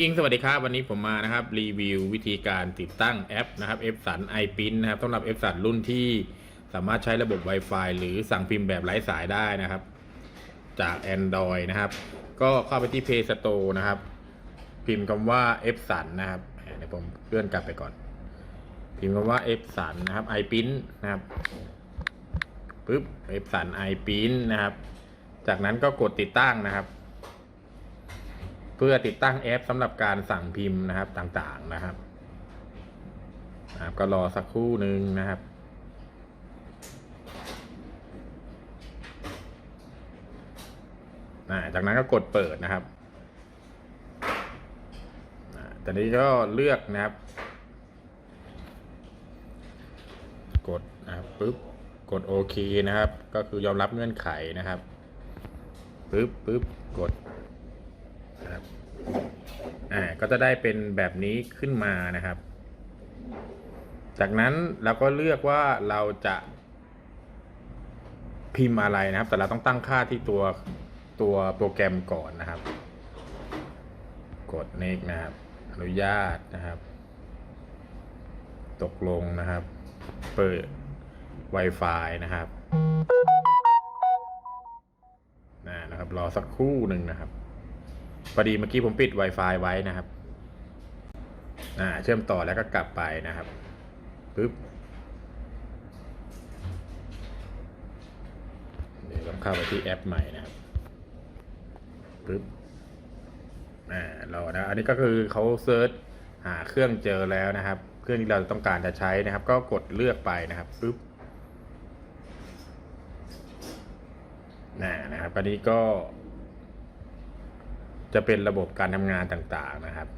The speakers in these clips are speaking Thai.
อิงสวัสดีครับ วันนี้ผมมานะครับ รีวิววิธีการติดตั้งแอปนะครับ f สัน i p r i n นะครับสำหรับ f สันรุ่นที่สามารถใช้ระบบ Wi-Fi หรือสั่งพิมพ์แบบไร้สายได้นะครับ จาก Android นะครับ ก็เข้าไปที่ Play Store นะครับ พิมพ์คำว่า f สันนะครับเดี๋ยวผมเลื่อนกลับไปก่อน พิมพ์คำว่า f สันนะครับ i p r i n นะครับปึ๊บ f สัน i p r i n นะครับ จากนั้นก็กดติดตั้งนะครับ เพื่อติดตั้งแอปสำหรับการสั่งพิมพ์นะครับต่างๆนะครับนะครับ ก็รอสักครู่หนึ่งนะครับจากนั้นก็กดเปิดนะครับตอนนี้ก็เลือกนะครับ กดนะครับปึ๊บ กดโอเคนะครับ ก็คือยอมรับเงื่อนไขนะครับปึ๊บปึ๊บกด นะครับอ่าก็จะได้เป็นแบบนี้ขึ้นมานะครับ จากนั้นเราก็เลือกว่าเราจะพิมพ์อะไรนะครับ แต่เราต้องตั้งค่าที่ตัวตัวโปรแกรมก่อนนะครับ กด next นะครับอนุญาตนะครับ ตกลงนะครับ เปิด Wi-Fi นะครับนะนะครับรอสักครู่หนึ่งนะครับ พอดีเมื่อกี้ผมปิด Wi-Fi ไว้นะครับ อ่า เชื่อมต่อแล้วก็กลับไปนะครับปึ๊บเดี๋ยวต้องเข้าไปที่แอปใหม่นะครับปึ๊บอ่ารอนะอันนี้ก็คือเขาเซิร์ชหาเครื่องเจอแล้วนะครับ เครื่องที่เราต้องการจะใช้นะครับ ก็กดเลือกไปนะครับปึ๊บนะนะครับอันนี้ก็ จะเป็นระบบการทำงานต่างๆนะครับ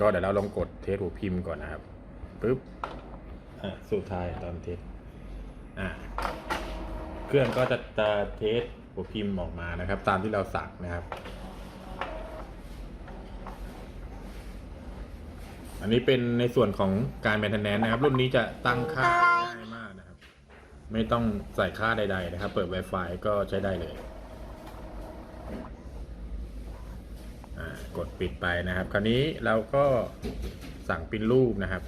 ก็เดี๋ยวเราลองกดเทสหัวพิมพ์ก่อนนะครับปึ๊บอะสุดท้ายตอนเทสอะเครื่องก็จะจะเทสหัวพิมพ์ออกมานะครับ ตามที่เราสั่งนะครับ อันนี้เป็นในส่วนของการแมนเทนแนนนะครับ รุ่นนี้จะตั้งค่าง่ายมากนะครับ ไม่ต้องใส่ค่าใด ๆ นะครับ เปิด Wi-Fi ก็ใช้ได้เลย อ่า กดปิดไปนะครับ คราวนี้เราก็สั่งปิ้นรูปนะครับ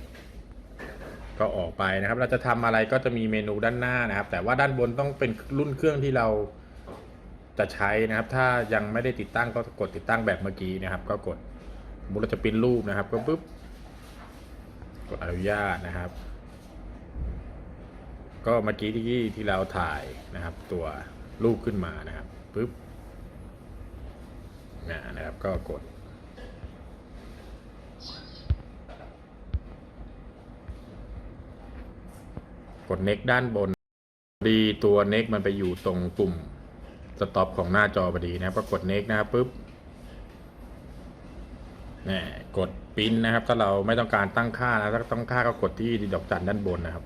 ก็ออกไปนะครับ เราจะทำอะไรก็จะมีเมนูด้านหน้านะครับ แต่ว่าด้านบนต้องเป็นรุ่นเครื่องที่เราจะใช้นะครับ ถ้ายังไม่ได้ติดตั้งก็กดติดตั้งแบบเมื่อกี้นะครับ ก็กดสมมุติเราจะปิ้นรูปนะครับ ก็ปุ๊บกดอนุญาตนะครับ ก็เมื่อกี้ที่ที่เราถ่ายนะครับ ตัวรูปขึ้นมานะครับปุ๊บนะนะครับก็กด กด next ด้านบนดีตัว next มันไปอยู่ตรงปุ่ม stop ของหน้าจอพอดีนะครับก็กด next นะครับปุ๊บนี่กดปิ้นนะครับ ถ้าเราไม่ต้องการตั้งค่านะถ้าต้องค่าก็กดที่ดอกจันด้านบนนะครับ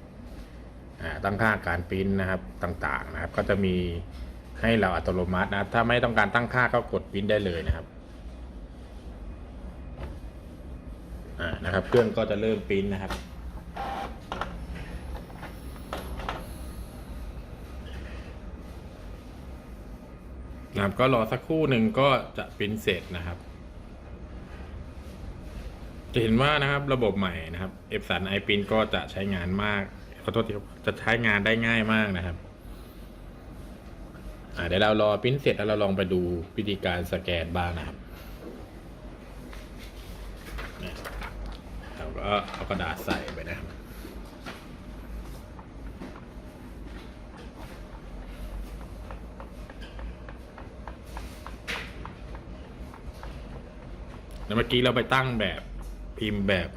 ตั้งค่าการปิ้นนะครับต่างๆนะครับ ก็จะมีให้เราอัตโนมัตินะถ้าไม่ต้องการตั้งค่าก็กดปิ้นได้เลยนะครับอ่านะครับ เครื่องก็จะเริ่มปิ้นนะครับ นะครับก็รอสักครู่หนึ่งก็จะปริ้นเสร็จนะครับ จะเห็นว่านะครับระบบใหม่นะครับเอฟสันไอปรินก็จะใช้งานมากขอโทษทีครับจะใช้งานได้ง่ายมากนะครับเดี๋ยวเรารอปริ้นเสร็จแล้วเราลองไปดูวิธีการสแกนบ้างนะครับเราก็เอากระดาษใส่ไปนะครับ แล้วเมื่อกี้เราไปตั้งแบบพิมพ์แบบ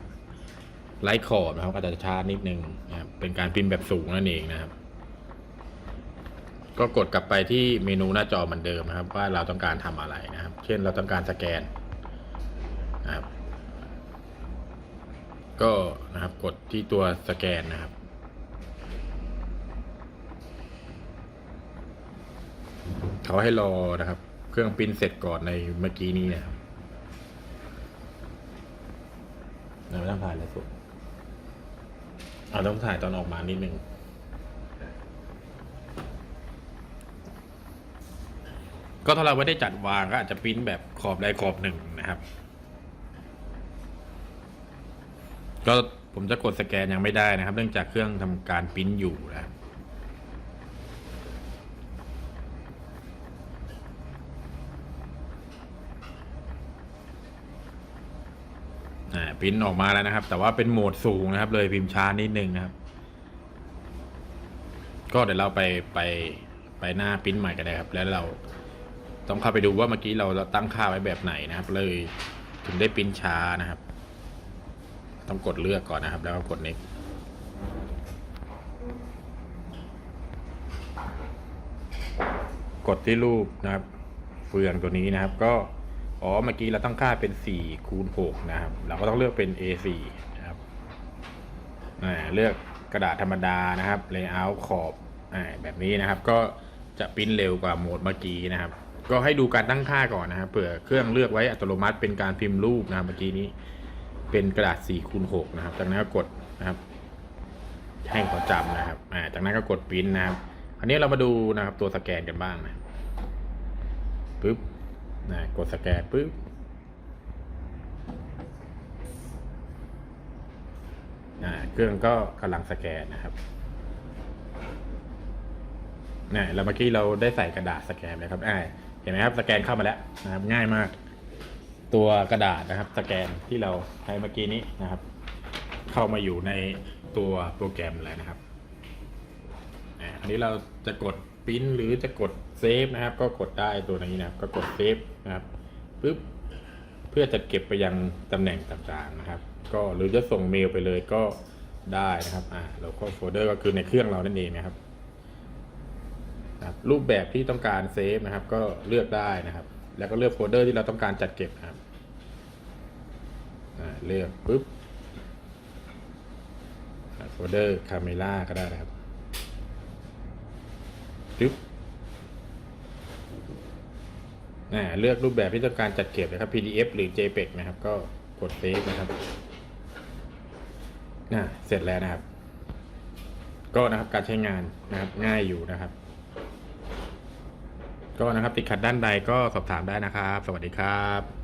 ไร้ขอบนะครับก็จะช้านิดนึงนะครับเป็นการพิมพ์แบบสูงนั่นเองนะครับ ก็กดกลับไปที่เมนูหน้าจอเหมือนเดิมนะครับ ว่าเราต้องการทำอะไรนะครับ เช่นเราต้องการสแกนนะครับ ก็นะครับกดที่ตัวสแกนนะครับเขาให้รอนะครับ เครื่องปริ้นเสร็จก่อนในเมื่อกี้นี้นะครับเรา ไม่ต้องถ่ายแล้วสุดเอาต้องถ่ายตอนออกมานิดนึงก็ถ้าเราไม่ได้จัดวางก็อาจจะปริ้นแบบขอบใดขอบหนึ่งนะครับ ก็ผมจะกดสแกนยังไม่ได้นะครับ เนื่องจากเครื่องทำการปริ้นอยู่นะครับ อ่า ปริ้นออกมาแล้วนะครับ แต่ว่าเป็นโหมดสูงนะครับ เลยพิมพ์ช้านิดนึงนะครับ ก็เดี๋ยวเราไปไปไปหน้าปริ้นใหม่กันเลยครับ แล้วเราต้องเข้าไปดูว่าเมื่อกี้เราตั้งค่าไว้แบบไหนนะครับ เลยถึงได้ปริ้นช้านะครับ ต้องกดเลือกก่อนนะครับ แล้วก็กด next กดที่รูปนะครับ เฟืองตัวนี้นะครับก็ อ๋อเมื่อกี้เราต้องค่าเป็น4คูณ6นะครับ เราก็ต้องเลือกเป็น A4 นะครับเลือกกระดาษธรรมดานะครับ layout ขอบอแบบนี้นะครับ ก็จะปริ้นเร็วกว่าโหมดเมื่อกี้นะครับ ก็ให้ดูการตั้งค่าก่อนนะครับเผื่อเครื่องเลือกไว้อัตโนมัติเป็นการพิมพ์รูปนะครับเมื่อกี้นี้ เป็นกระดาษ4คูณ6นะครับ จากนั้นก็กดนะครับให้เขาจำนะครับจากนั้นก็กดปริ้นนะครับ อันนี้เรามาดูนะครับตัวสแกนกันบ้างนะปึ๊บ นะกดสแกนปึ๊บอ่าเครื่องก็กำลังสแกนนะครับนี่เราเมื่อกี้เราได้ใส่กระดาษสแกนเลยครับอ่าเห็นไหมครับ สแกนเข้ามาแล้วนะครับ ง่ายมาก ตัวกระดาษนะครับ สแกนที่เราใช้เมื่อกี้นี้นะครับ เข้ามาอยู่ในตัวโปรแกรมแล้วนะครับอันนี้เราจะกด ปริ้นหรือจะกดเซฟนะครับ ก็กดได้ตัวนี้นะครับ ก็กดเซฟนะครับปึ๊บเพื่อจัดเก็บไปยังตำแหน่งต่างๆนะครับ ก็หรือจะส่งเมลไปเลยก็ได้นะครับอ่าเราก็โฟลเดอร์ก็คือในเครื่องเรานั่นเองนะครับนะครับ รูปแบบที่ต้องการเซฟนะครับ ก็เลือกได้นะครับ แล้วก็เลือกโฟลเดอร์ที่เราต้องการจัดเก็บนะครับอ่าเลือกปุ๊บโฟลเดอร์คาเมล่าก็ได้นะครับ จึ๊บอ่าเลือกรูปแบบที่ต้องการจัดเก็บนะครับ PDF หรือ JPEG นะครับ ก็กดเซฟนะครับน่าเสร็จแล้วนะครับ ก็นะครับการใช้งานนะครับง่ายอยู่นะครับ ก็นะครับติดขัดด้านใดก็สอบถามได้นะครับ สวัสดีครับ